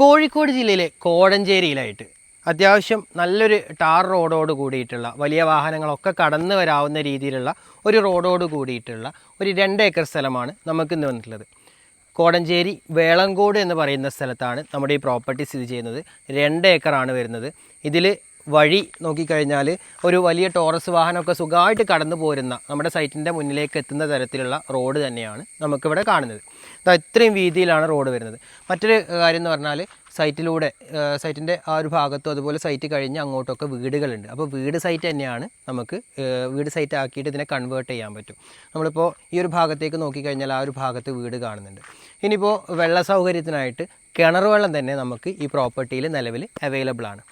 കോഴിക്കോട് ജില്ലയിലെ കോടഞ്ചേരിയിലായിട്ട് അത്യാവശ്യം നല്ലൊരു ടാർ റോഡോട് കൂടിയിട്ടുള്ള വലിയ വാഹനങ്ങളൊക്കെ കടന്നു വരാവുന്ന രീതിയിലുള്ള ഒരു റോഡോട് കൂടിയിട്ടുള്ള ഒരു രണ്ട് ഏക്കർ സ്ഥലമാണ് നമുക്ക് ഇന്ന് വന്നിട്ടുള്ളത്. കോടഞ്ചേരി വേളങ്കോട് എന്ന് പറയുന്ന സ്ഥലത്താണ് നമ്മുടെ ഈ പ്രോപ്പർട്ടി സ്ഥിതി ചെയ്യുന്നത്. രണ്ട് ഏക്കറാണ് വരുന്നത്. ഇതിൽ വഴി നോക്കിക്കഴിഞ്ഞാൽ ഒരു വലിയ ടോറസ് വാഹനമൊക്കെ സുഖമായിട്ട് കടന്നു പോരുന്ന നമ്മുടെ സൈറ്റിന്റെ മുന്നിലേക്ക് എത്തുന്ന തരത്തിലുള്ള റോഡ് തന്നെയാണ് നമുക്കിവിടെ കാണുന്നത്. ദാ ഇത്രയും വീതിയിലാണ് റോഡ് വരുന്നത്. മറ്റൊരു കാര്യം എന്ന് പറഞ്ഞാൽ സൈറ്റിലൂടെ സൈറ്റിന്റെ ആ ഒരു ഭാഗത്തും അതുപോലെ സൈറ്റ് കഴിഞ്ഞ് അങ്ങോട്ടൊക്കെ വീടുകളുണ്ട്. അപ്പോൾ വീട് സൈറ്റ് തന്നെയാണ് നമുക്ക് വീട് സൈറ്റ് ആക്കിയിട്ട് ഇതിനെ കൺവേർട്ട് ചെയ്യാൻ പറ്റും. നമ്മളിപ്പോൾ ഈ ഒരു ഭാഗത്തേക്ക് നോക്കിക്കഴിഞ്ഞാൽ ആ ഒരു ഭാഗത്ത് വീട് കാണുന്നുണ്ട്. ഇനിയിപ്പോൾ വെള്ള സൗകര്യത്തിനായിട്ട് കിണർ വെള്ളം തന്നെ നമുക്ക് ഈ പ്രോപ്പർട്ടിയിൽ നിലവിൽ അവൈലബിൾ ആണ്.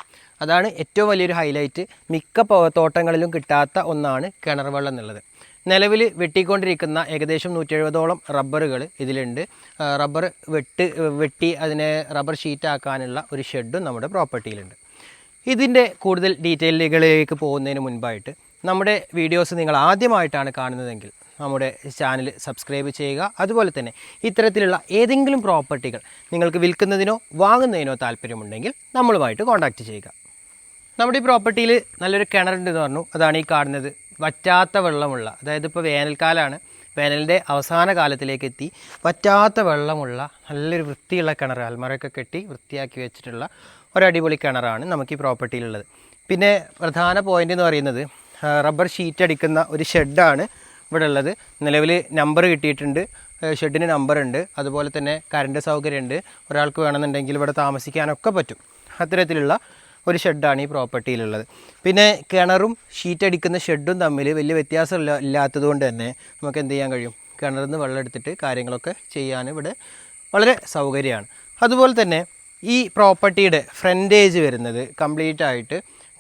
അതാണ് ഏറ്റവും വലിയൊരു ഹൈലൈറ്റ് മിക്ക തോട്ടങ്ങളിലും കിട്ടാത്ത ഒന്നാണ് കിണർ വെള്ളം എന്നുള്ളത്. നിലവിൽ വെട്ടിക്കൊണ്ടിരിക്കുന്ന ഏകദേശം നൂറ്റി എഴുപതോളം റബ്ബറുകൾ ഇതിലുണ്ട് റബ്ബർ വെട്ട് വെട്ടി അതിനെ റബ്ബർ ഷീറ്റാക്കാനുള്ള ഒരു ഷെഡും നമ്മുടെ പ്രോപ്പർട്ടിയിലുണ്ട്. ഇതിന്റെ കൂടുതൽ ഡീറ്റെയിലുകളിലേക്ക് പോകുന്നതിന് മുൻപായിട്ട് നമ്മുടെ വീഡിയോസ് നിങ്ങൾ ആദ്യമായിട്ടാണ് കാണുന്നതെങ്കിൽ നമ്മുടെ ചാനൽ സബ്സ്ക്രൈബ് ചെയ്യുക. അതുപോലെ തന്നെ ഇത്തരത്തിലുള്ള ഏതെങ്കിലും പ്രോപ്പർട്ടികൾ നിങ്ങൾക്ക് വിൽക്കുന്നതിനോ വാങ്ങുന്നതിനോ താല്പര്യമുണ്ടെങ്കിൽ നമ്മളുമായിട്ട് കോൺടാക്റ്റ് ചെയ്യുക. നമ്മുടെ ഈ പ്രോപ്പർട്ടിയിൽ നല്ലൊരു കിണറുണ്ടെന്ന് പറഞ്ഞു. അതാണ് ഈ കാണുന്നത്. വറ്റാത്ത വെള്ളമുള്ള അതായത് ഇപ്പോൾ വേനൽക്കാലമാണ് വേനലിന്റെ അവസാന കാലത്തിലേക്ക് എത്തി വറ്റാത്ത വെള്ളമുള്ള നല്ലൊരു വൃത്തിയുള്ള കിണർ അൽമറയൊക്കെ കെട്ടി വൃത്തിയാക്കി വെച്ചിട്ടുള്ള ഒരു അടിപൊളി കിണറാണ് നമുക്ക് ഈ പ്രോപ്പർട്ടിയിലുള്ളത്. പിന്നെ പ്രധാന പോയിന്റ് എന്ന് പറയുന്നത് റബ്ബർ ഷീറ്റ് അടിക്കുന്ന ഒരു ഷെഡാണ് ഇവിടെ ഉള്ളത് നിലവിൽ നമ്പർ കിട്ടിയിട്ടുണ്ട് ഷെഡിന് നമ്പർ ഉണ്ട് അതുപോലെ തന്നെ കറണ്ട് സൗകര്യമുണ്ട്. ഒരാൾക്ക് വേണമെന്നുണ്ടെങ്കിൽ ഇവിടെ താമസിക്കാനൊക്കെ പറ്റും. അത്തരത്തിലുള്ള ഒരു ഷെഡാണ് ഈ പ്രോപ്പർട്ടിയിലുള്ളത്. പിന്നെ കിണറും ഷീറ്റ് അടിക്കുന്ന ഷെഡും തമ്മിൽ വലിയ വ്യത്യാസം ഇല്ല ഇല്ലാത്തത് കൊണ്ട് തന്നെ നമുക്ക് എന്ത് ചെയ്യാൻ കഴിയും? കിണറിൽ നിന്ന് വെള്ളം എടുത്തിട്ട് കാര്യങ്ങളൊക്കെ ചെയ്യാൻ ഇവിടെ വളരെ സൗകര്യമാണ്. അതുപോലെ തന്നെ ഈ പ്രോപ്പർട്ടിയുടെ ഫ്രണ്ടേജ് വരുന്നത് കംപ്ലീറ്റ് ആയിട്ട്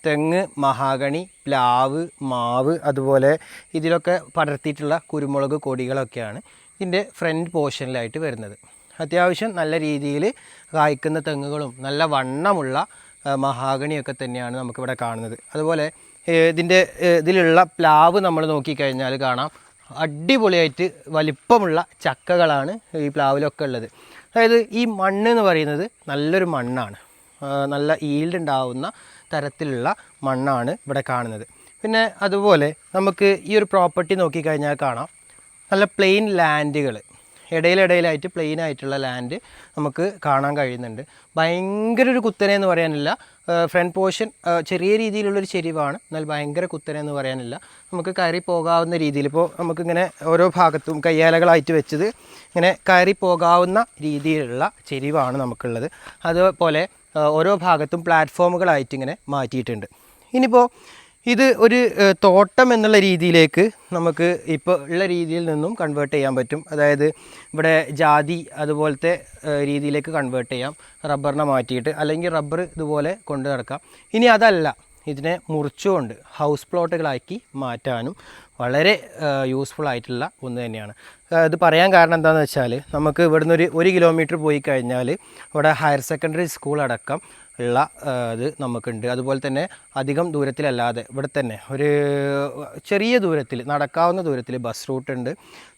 തെങ്ങ് മഹാഗണി പ്ലാവ് മാവ് അതുപോലെ ഇതിലൊക്കെ പടർത്തിയിട്ടുള്ള കുരുമുളക് കൊടികളൊക്കെയാണ് ഇതിന്റെ ഫ്രണ്ട് പോർഷനിലായിട്ട് വരുന്നത്. അത്യാവശ്യം നല്ല രീതിയിൽ കായ്ക്കുന്ന തെങ്ങുകളും നല്ല വണ്ണമുള്ള മഹാഗണിയൊക്കെ തന്നെയാണ് നമുക്കിവിടെ കാണുന്നത്. അതുപോലെ ഇതിന്റെ ഇതിലുള്ള പ്ലാവ് നമ്മൾ നോക്കിക്കഴിഞ്ഞാൽ കാണാം. അടിപൊളിയായിട്ട് വലിപ്പമുള്ള ചക്കകളാണ് ഈ പ്ലാവിലൊക്കെ ഉള്ളത്. അതായത് ഈ മണ്ണ് എന്ന് പറയുന്നത് നല്ലൊരു മണ്ണാണ്. നല്ല ഈൽഡ് ഉണ്ടാവുന്ന തരത്തിലുള്ള മണ്ണാണ് ഇവിടെ കാണുന്നത്. പിന്നെ അതുപോലെ നമുക്ക് ഈ ഒരു പ്രോപ്പർട്ടി നോക്കിക്കഴിഞ്ഞാൽ കാണാം. നല്ല പ്ലെയിൻ ലാൻഡുകൾ ഇടയിലിടയിലായിട്ട് പ്ലെയിൻ ആയിട്ടുള്ള ലാൻഡ് നമുക്ക് കാണാൻ കഴിയുന്നുണ്ട്. ഭയങ്കര ഒരു കുത്തനെ എന്ന് പറയാനില്ല. ഫ്രണ്ട് പോർഷൻ ചെറിയ രീതിയിലുള്ളൊരു ചെരിവാണ്. എന്നാൽ ഭയങ്കര കുത്തനെ എന്ന് പറയാനില്ല. നമുക്ക് കയറി പോകാവുന്ന രീതിയിൽ ഇപ്പോൾ നമുക്കിങ്ങനെ ഓരോ ഭാഗത്തും കയ്യാലകളായിട്ട് വെച്ചത് ഇങ്ങനെ കയറി പോകാവുന്ന രീതിയിലുള്ള ചെരിവാണ് നമുക്കുള്ളത്. അതുപോലെ ഓരോ ഭാഗത്തും പ്ലാറ്റ്ഫോമുകളായിട്ട് ഇങ്ങനെ മാറ്റിയിട്ടുണ്ട്. ഇനിയിപ്പോൾ ഇത് ഒരു തോട്ടം എന്നുള്ള രീതിയിലേക്ക് നമുക്ക് ഇപ്പോൾ ഉള്ള രീതിയിൽ നിന്നും കൺവേർട്ട് ചെയ്യാൻ പറ്റും. അതായത് ഇവിടെ ജാതി അതുപോലത്തെ രീതിയിലേക്ക് കൺവേർട്ട് ചെയ്യാം. റബ്ബറിനെ മാറ്റിയിട്ട് അല്ലെങ്കിൽ റബ്ബർ ഇതുപോലെ കൊണ്ടു നടക്കാം. ഇനി അതല്ല ഇതിനെ മുറിച്ചുകൊണ്ട് ഹൗസ് പ്ലോട്ടുകളാക്കി മാറ്റാനും വളരെ യൂസ്ഫുൾ ആയിട്ടുള്ള ഒന്ന് തന്നെയാണ്. ഇത് പറയാൻ കാരണം എന്താണെന്ന് വെച്ചാൽ നമുക്ക് ഇവിടുന്ന് ഒരു ഒരു കിലോമീറ്റർ പോയി കഴിഞ്ഞാൽ ഇവിടെ ഹയർ സെക്കൻഡറി സ്കൂൾ അടക്കം ഉള്ള ഇത് നമുക്കുണ്ട്. അതുപോലെ തന്നെ അധികം ദൂരത്തിലല്ലാതെ ഇവിടെ തന്നെ ഒരു ചെറിയ ദൂരത്തിൽ നടക്കാവുന്ന ദൂരത്തിൽ ബസ് റൂട്ട് ഉണ്ട്.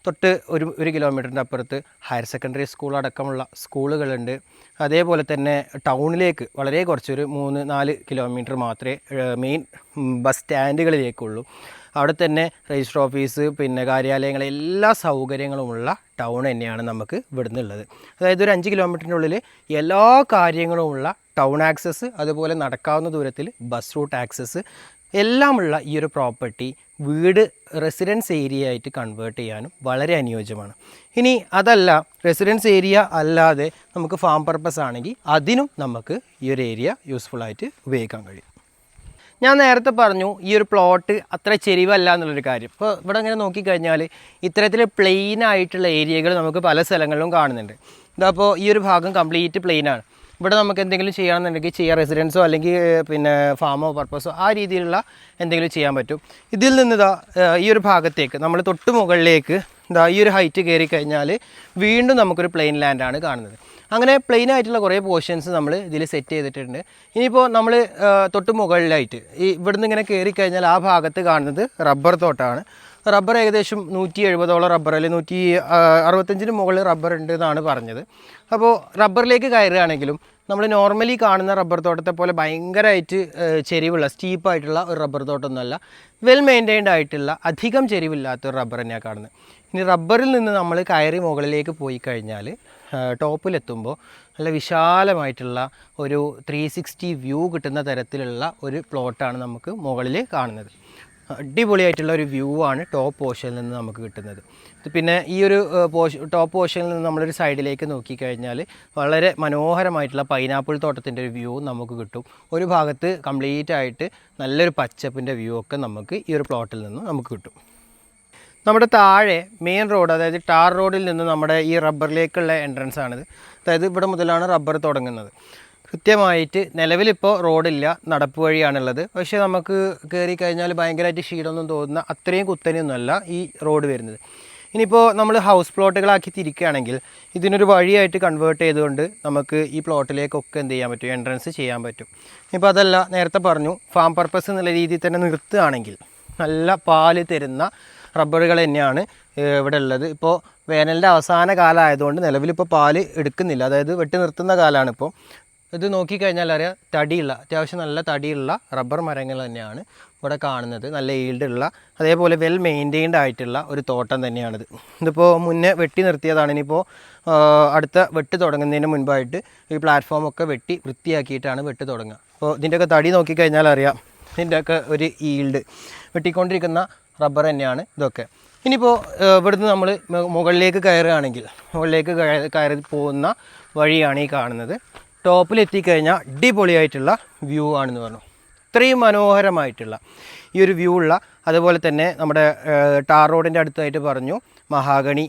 തൊട്ട് ഒരു ഒരു കിലോമീറ്ററിന്റെ അപ്പുറത്ത് ഹയർ സെക്കൻഡറി സ്കൂൾ അടക്കമുള്ള സ്കൂളുകളുണ്ട് അതേപോലെ തന്നെ ടൗണിലേക്ക് വളരെ കുറച്ചൊരു മൂന്ന് നാല് കിലോമീറ്റർ മാത്രമേ മെയിൻ ബസ് സ്റ്റാൻഡുകളിലേക്കുള്ളൂ അവിടെ തന്നെ രജിസ്റ്റർ ഓഫീസ് പിന്നെ കാര്യാലയങ്ങൾ എല്ലാ സൗകര്യങ്ങളുമുള്ള ടൗൺ തന്നെയാണ് നമുക്ക് ഇവിടുന്ന് ഉള്ളത് അതായത് ഒരു അഞ്ച് കിലോമീറ്ററിനുള്ളിൽ എല്ലാ കാര്യങ്ങളുമുള്ള ടൗൺ ആക്സസ് അതുപോലെ നടക്കാവുന്ന ദൂരത്തിൽ ബസ് റൂട്ട് ആക്സസ് എല്ലാമുള്ള ഈ ഒരു പ്രോപ്പർട്ടി വീട് റെസിഡൻസ് ഏരിയ ആയിട്ട് കൺവേർട്ട് ചെയ്യാനും വളരെ അനുയോജ്യമാണ്. ഇനി അതല്ല റെസിഡൻസ് ഏരിയ അല്ലാതെ നമുക്ക് ഫാം പർപ്പസ് ആണെങ്കിൽ അതിനും നമുക്ക് ഈ ഒരു ഏരിയ യൂസ്ഫുൾ ആയിട്ട് ഉപയോഗിക്കാൻ കഴിയും. ഞാൻ നേരത്തെ പറഞ്ഞു ഈ ഒരു പ്ലോട്ട് അത്ര ചെരിവല്ല എന്നുള്ളൊരു കാര്യം. ഇപ്പോൾ ഇവിടെ ഇങ്ങനെ നോക്കിക്കഴിഞ്ഞാൽ ഇത്തരത്തിൽ പ്ലെയിൻ ആയിട്ടുള്ള ഏരിയകൾ നമുക്ക് പല സ്ഥലങ്ങളിലും കാണുന്നുണ്ട്. ഇതപ്പോൾ ഈ ഒരു ഭാഗം കംപ്ലീറ്റ് പ്ലെയിനാണ് ഇവിടെ നമുക്ക് എന്തെങ്കിലും ചെയ്യണമെന്നുണ്ടെങ്കിൽ ചെയ്യാം റെസിഡൻസോ അല്ലെങ്കിൽ പിന്നെ ഫാമോ പർപ്പസോ ആ രീതിയിലുള്ള എന്തെങ്കിലും ചെയ്യാൻ പറ്റും. ഇതിൽ നിന്ന് ഇതാ ഈ ഒരു ഭാഗത്തേക്ക് നമ്മൾ തൊട്ട് മുകളിലേക്ക് ഇതാ ഈ ഒരു ഹൈറ്റ് കയറി കഴിഞ്ഞാൽ വീണ്ടും നമുക്കൊരു പ്ലെയിൻ ലാൻഡാണ് കാണുന്നത്. അങ്ങനെ പ്ലെയിൻ ആയിട്ടുള്ള കുറേ പോർഷൻസ് നമ്മൾ ഇതിൽ സെറ്റ് ചെയ്തിട്ടുണ്ട്. ഇനിയിപ്പോൾ നമ്മൾ തൊട്ട് മുകളിലായിട്ട് ഈ ഇവിടുന്ന് ഇങ്ങനെ കയറി കഴിഞ്ഞാൽ ആ ഭാഗത്ത് കാണുന്നത് റബ്ബർ തോട്ടമാണ് റബ്ബർ ഏകദേശം നൂറ്റി എഴുപതോളം റബ്ബർ അല്ലെങ്കിൽ നൂറ്റി അറുപത്തഞ്ചിന് മുകളിൽ റബ്ബർ ഉണ്ട് എന്നാണ് പറഞ്ഞത്. അപ്പോൾ റബ്ബറിലേക്ക് കയറുകയാണെങ്കിലും നമ്മൾ നോർമലി കാണുന്ന റബ്ബർ തോട്ടത്തെ പോലെ ഭയങ്കരമായിട്ട് ചെരിവുള്ള സ്റ്റീപ്പ് ആയിട്ടുള്ള ഒരു റബ്ബർ തോട്ടമൊന്നുമല്ല വെൽ മെയിന്റൈൻഡ് ആയിട്ടുള്ള അധികം ചെരിവില്ലാത്ത ഒരു റബ്ബർ തന്നെയാണ് കാണുന്നത്. ഇനി റബ്ബറിൽ നിന്ന് നമ്മൾ കയറി മുകളിലേക്ക് പോയി കഴിഞ്ഞാൽ ടോപ്പിലെത്തുമ്പോൾ നല്ല വിശാലമായിട്ടുള്ള ഒരു ത്രീ സിക്സ്റ്റി വ്യൂ കിട്ടുന്ന തരത്തിലുള്ള ഒരു പ്ലോട്ടാണ് നമുക്ക് മുകളിൽ കാണുന്നത്. അടിപൊളിയായിട്ടുള്ള ഒരു വ്യൂ ആണ് ടോപ്പ് പോർഷനിൽ നിന്ന് നമുക്ക് കിട്ടുന്നത്. പിന്നെ ഈ ഒരു പോഷ ടോപ്പ് പോർഷനിൽ നിന്ന് നമ്മളൊരു സൈഡിലേക്ക് നോക്കിക്കഴിഞ്ഞാൽ വളരെ മനോഹരമായിട്ടുള്ള പൈനാപ്പിൾ തോട്ടത്തിന്റെ ഒരു വ്യൂ നമുക്ക് കിട്ടും. ഒരു ഭാഗത്ത് കംപ്ലീറ്റ് ആയിട്ട് നല്ലൊരു പച്ചപ്പിന്റെ വ്യൂ ഒക്കെ നമുക്ക് ഈ ഒരു പ്ലോട്ടിൽ നിന്ന് നമുക്ക് കിട്ടും. നമ്മുടെ താഴെ മെയിൻ റോഡ് അതായത് ടാർ റോഡിൽ നിന്ന് നമ്മുടെ ഈ റബ്ബറിലേക്കുള്ള എൻട്രൻസ് ആണിത്. അതായത് ഇവിടെ മുതലാണ് റബ്ബർ തുടങ്ങുന്നത്. കൃത്യമായിട്ട് നിലവിലിപ്പോൾ റോഡില്ല നടപ്പ് വഴിയാണുള്ളത്. പക്ഷേ നമുക്ക് കയറി കഴിഞ്ഞാൽ ഭയങ്കരമായിട്ട് ക്ഷീണമൊന്നും തോന്നുന്ന അത്രയും കുത്തനെയൊന്നുമല്ല ഈ റോഡ് വരുന്നത്. ഇനിയിപ്പോൾ നമ്മൾ ഹൗസ് പ്ലോട്ടുകളാക്കി തിരിക്കുകയാണെങ്കിൽ ഇതിനൊരു വഴിയായിട്ട് കൺവേർട്ട് ചെയ്തുകൊണ്ട് നമുക്ക് ഈ പ്ലോട്ടിലേക്കൊക്കെ എന്ത് ചെയ്യാൻ പറ്റും? എൻട്രൻസ് ചെയ്യാൻ പറ്റും. ഇപ്പോൾ അതല്ല നേരത്തെ പറഞ്ഞു ഫാം പർപ്പസ് എന്നുള്ള രീതിയിൽ തന്നെ നിർത്തുകയാണെങ്കിൽ നല്ല പാൽ തരുന്ന റബ്ബറുകൾ തന്നെയാണ് ഇവിടെ ഉള്ളത്. ഇപ്പോൾ വേനലിന്റെ അവസാന കാലമായതുകൊണ്ട് നിലവിലിപ്പോൾ പാൽ എടുക്കുന്നില്ല. അതായത് വെട്ടി നിർത്തുന്ന കാലമാണ് ഇപ്പോൾ ഇത് നോക്കിക്കഴിഞ്ഞാൽ അറിയാം തടിയുള്ള അത്യാവശ്യം നല്ല തടിയുള്ള റബ്ബർ മരങ്ങൾ തന്നെയാണ് ഇവിടെ കാണുന്നത്. നല്ല ഈൽഡുള്ള അതേപോലെ വെൽ മെയിന്റെയിൻഡ് ആയിട്ടുള്ള ഒരു തോട്ടം തന്നെയാണിത്. ഇതിപ്പോൾ മുന്നേ വെട്ടി നിർത്തിയതാണ്. ഇനിയിപ്പോൾ അടുത്ത വെട്ട് തുടങ്ങുന്നതിന് മുൻപായിട്ട് ഈ പ്ലാറ്റ്ഫോമൊക്കെ വെട്ടി വൃത്തിയാക്കിയിട്ടാണ് വെട്ട് തുടങ്ങുക. അപ്പോൾ ഇതിന്റെയൊക്കെ തടി നോക്കിക്കഴിഞ്ഞാൽ അറിയാം ഇതിന്റെയൊക്കെ ഒരു ഈൽഡ് വെട്ടിക്കൊണ്ടിരിക്കുന്ന റബ്ബർ തന്നെയാണ് ഇതൊക്കെ. ഇനിയിപ്പോൾ ഇവിടുന്ന് നമ്മൾ മുകളിലേക്ക് കയറുകയാണെങ്കിൽ മുകളിലേക്ക് കയറി പോകുന്ന വഴിയാണ് ഈ കാണുന്നത്. ടോപ്പിൽ എത്തിക്കഴിഞ്ഞാൽ അടിപൊളിയായിട്ടുള്ള വ്യൂ ആണെന്ന് പറഞ്ഞു. ഇത്രയും മനോഹരമായിട്ടുള്ള ഈ ഒരു വ്യൂ ഉള്ള അതുപോലെ തന്നെ നമ്മുടെ ടാർ റോഡിന്റെ അടുത്തായിട്ട് പറഞ്ഞു. മഹാഗണി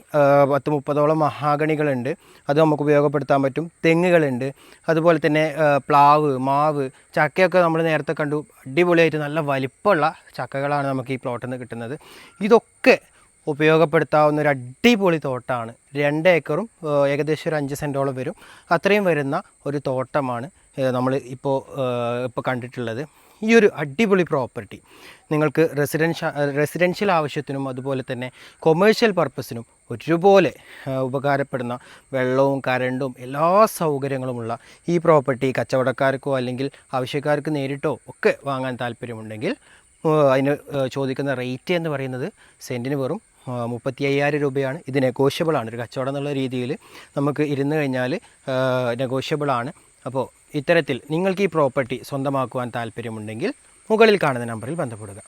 പത്ത് മുപ്പതോളം മഹാഗണികളുണ്ട്. അത് നമുക്ക് ഉപയോഗപ്പെടുത്താൻ പറ്റും. തെങ്ങുകളുണ്ട്. അതുപോലെ തന്നെ പ്ലാവ് മാവ് ചക്കയൊക്കെ നമ്മൾ നേരത്തെ കണ്ടു. അടിപൊളിയായിട്ട് നല്ല വലിപ്പമുള്ള ചക്കകളാണ് നമുക്ക് ഈ പ്ലോട്ടിൽ നിന്ന് കിട്ടുന്നത്. ഇതൊക്കെ ഉപയോഗപ്പെടുത്താവുന്ന ഒരു അടിപൊളി തോട്ടമാണ് രണ്ട് ഏക്കറും ഏകദേശം ഒരു അഞ്ച് സെന്റോളം വരും. അത്രയും വരുന്ന ഒരു തോട്ടമാണ് നമ്മൾ ഇപ്പോൾ ഇപ്പോൾ കണ്ടിട്ടുള്ളത്. ഈ ഒരു അടിപൊളി പ്രോപ്പർട്ടി. നിങ്ങൾക്ക് റെസിഡൻഷ്യ റെസിഡൻഷ്യൽ ആവശ്യത്തിനും അതുപോലെ തന്നെ കൊമേഴ്ഷ്യൽ പർപ്പസിനും ഒരുപോലെ ഉപകാരപ്പെടുന്ന വെള്ളവും കരണ്ടും എല്ലാ സൗകര്യങ്ങളുമുള്ള ഈ പ്രോപ്പർട്ടി കച്ചവടക്കാർക്കോ അല്ലെങ്കിൽ ആവശ്യക്കാർക്ക് നേരിട്ടോ ഒക്കെ വാങ്ങാൻ താല്പര്യമുണ്ടെങ്കിൽ അതിന് ചോദിക്കുന്ന റേറ്റ് എന്ന് പറയുന്നത് സെന്റിന് വെറും മുപ്പത്തി അയ്യായിരം രൂപയാണ്. ഇത് നെഗോഷ്യബിളാണ് ഒരു കച്ചവടം എന്നുള്ള രീതിയിൽ നമുക്ക് ഇരുന്ന് കഴിഞ്ഞാൽ നെഗോഷ്യബിൾ ആണ്. അപ്പോൾ ഇത്തരത്തിൽ നിങ്ങൾക്ക് ഈ പ്രോപ്പർട്ടി സ്വന്തമാക്കുവാൻ താല്പര്യമുണ്ടെങ്കിൽ മുകളിൽ കാണുന്ന നമ്പറിൽ ബന്ധപ്പെടുക.